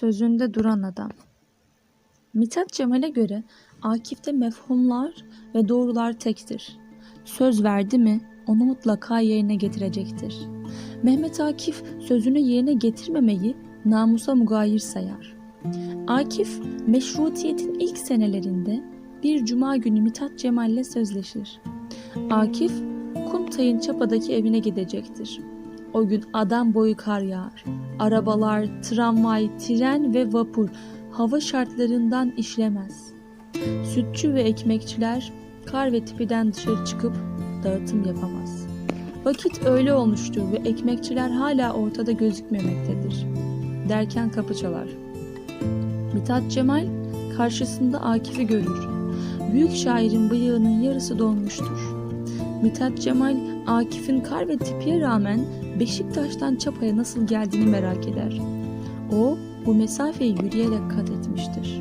Sözünde duran adam. Mithat Cemal'e göre Akif'te mefhumlar ve doğrular tektir. Söz verdi mi onu mutlaka yerine getirecektir. Mehmet Akif sözünü yerine getirmemeyi namusa mugayir sayar. Akif meşrutiyetin ilk senelerinde bir cuma günü Mithat Cemal'le sözleşir. Akif Kuntay'ın Çapa'daki evine gidecektir. O gün adam boyu kar yağar. Arabalar, tramvay, tren ve vapur hava şartlarından işlemez. Sütçü ve ekmekçiler kar ve tipiden dışarı çıkıp dağıtım yapamaz. Vakit öyle olmuştur ve ekmekçiler hala ortada gözükmemektedir. Derken kapı çalar. Mithat Cemal karşısında Akif'i görür. Büyük şairin bıyığının yarısı dolmuştur. Mithat Cemal, Akif'in kar ve tipiye rağmen Beşiktaş'tan Çapa'ya nasıl geldiğini merak eder. O, bu mesafeyi yürüyerek kat etmiştir.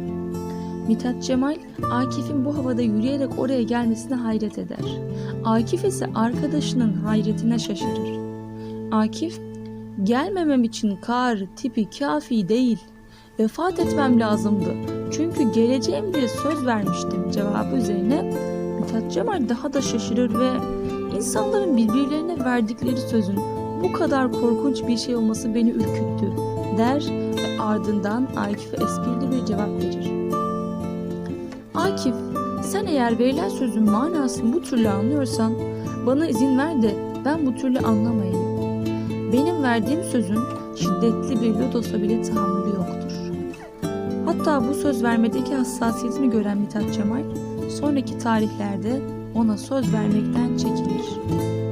Mithat Cemal, Akif'in bu havada yürüyerek oraya gelmesine hayret eder. Akif ise arkadaşının hayretine şaşırır. Akif, gelmemem için kar tipi kafi değil. Vefat etmem lazımdı. Çünkü geleceğim diye söz vermiştim cevabı üzerine Mithat Cemal daha da şaşırır ve insanların birbirlerine verdikleri sözün bu kadar korkunç bir şey olması beni ürküttü der ve ardından Akif'e esprili bir cevap verir. Akif, sen eğer verilen sözün manasını bu türlü anlıyorsan bana izin ver de ben bu türlü anlamayayım. Benim verdiğim sözün şiddetli bir lodosa bile tahammülü yoktur. Hatta bu söz vermedeki hassasiyetini gören Mithat Cemal sonraki tarihlerde ona söz vermekten çekinir.